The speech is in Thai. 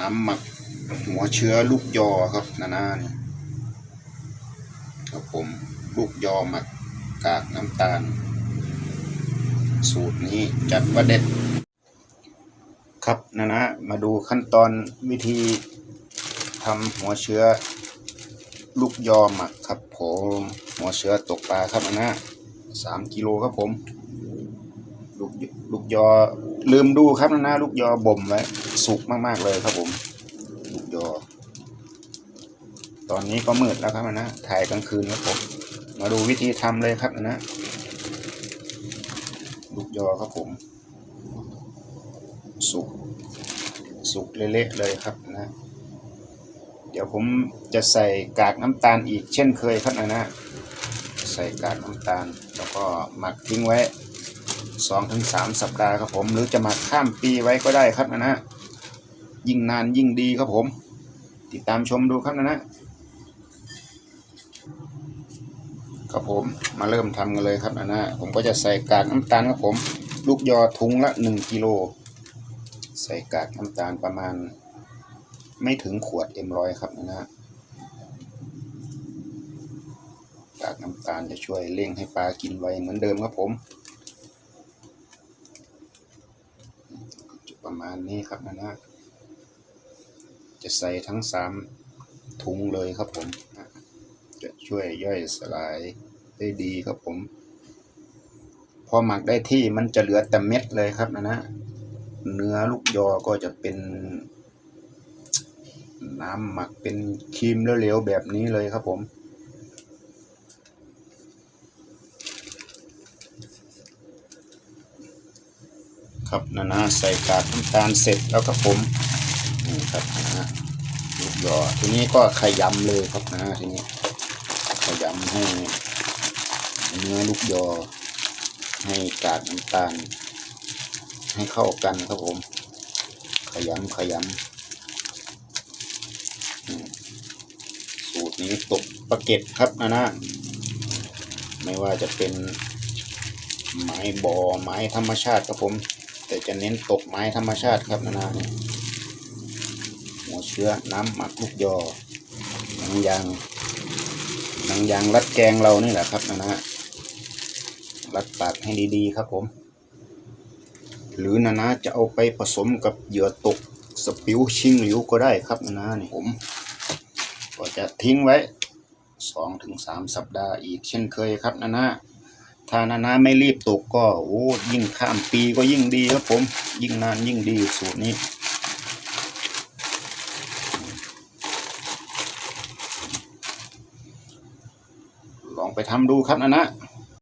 น้ำหมักหัวเชื้อลูกยอครับนานาเนี่ยครับผมลูกยอหมักกากน้ำตาล สูตรนี้จัดประเด็ด ครับนานะมาดูขั้นตอนวิธีทำหัวเชื้อ ลูกยอหมักครับผมหัวเชื้อตกปลาครับนานะสามกิโลครับผม ลูกลูกยอลืมดูครับนานะลูกยอบ่มไว้ สุกมาก ๆ เลยครับผมลูกยอ ตอนนี้ก็มืดแล้วครับนะ ถ่ายกลางคืนครับผม มาดูวิธีทำเลยครับนะ ลูกยอครับผม สุก สุกเละๆเลยครับนะ เดี๋ยวผมจะใส่กากน้ำตาลอีกเช่นเคยครับนะนะ ใส่กากน้ำตาล แล้วก็หมักทิ้งไว้สองถึงสามสัปดาห์ครับผม หรือจะหมักข้ามปีไว้ก็ได้ครับนะนะ ยิ่งนานยิ่งดีครับผม ติดตามชมดูครับนะนะครับผมมาเริ่มทำกันเลยครับนะนะผมก็จะใส่กากน้ำตาลครับผม ลูกยอทุงละหนึ่งกิโลใส่กากน้ำตาลประมาณ ไม่ถึงขวดเอ็มร้อยครับนะฮะกากน้ำตาลจะช่วยเร่งให้ปลากินไวเหมือนเดิมครับผม ประมาณนี้ครับนะฮะ จะใส่ทั้งสามถุงเลยครับผม จะช่วยย่อยสลายได้ดีครับผม พอหมักได้ที่มันจะเหลือแต่เม็ดเลยครับนะนะเนื้อลูกยอก็จะเป็น น้ำหมักเป็นครีมเหลวๆแบบนี้เลยครับผมครับนะนะใส่กากน้ำตาลเสร็จแล้วครับผม ครับนะลูกยอทีนี้ก็ขยำเลยครับนะทีนี้ขยำให้เนื้อลูกยอ ให้กากน้ำตาล ให้เข้ากันครับผม ขยำขยำสูตรนี้ตกปลาเก็ตครับนะนะไม่ว่าจะเป็นไม้บอ่อไม้ธรรมชาติครับผม แต่จะเน้นตกไม้ธรรมชาติครับนะนะนี่ หัวเชื้อน้ำหมักลูกยอหนังยางหนังยางรัดแกงเรานี่แหละครับนะนะรัดปากให้ดีๆครับผม หรือนานาจะเอาไปผสมกับเหยื่อตกสปิวชิงหลิวก็ได้ครับนานานี่ผม ก็จะทิ้งไว้สองถึงสามสัปดาห์อีกเช่นเคยครับนานาถ้านานาไม่รีบตกก็โอ้ยิ่งข้ามปีก็ยิ่งดีครับผม ยิ่งนานยิ่งดีสูตรนี้ ลองไป ทำดูครับนะนะ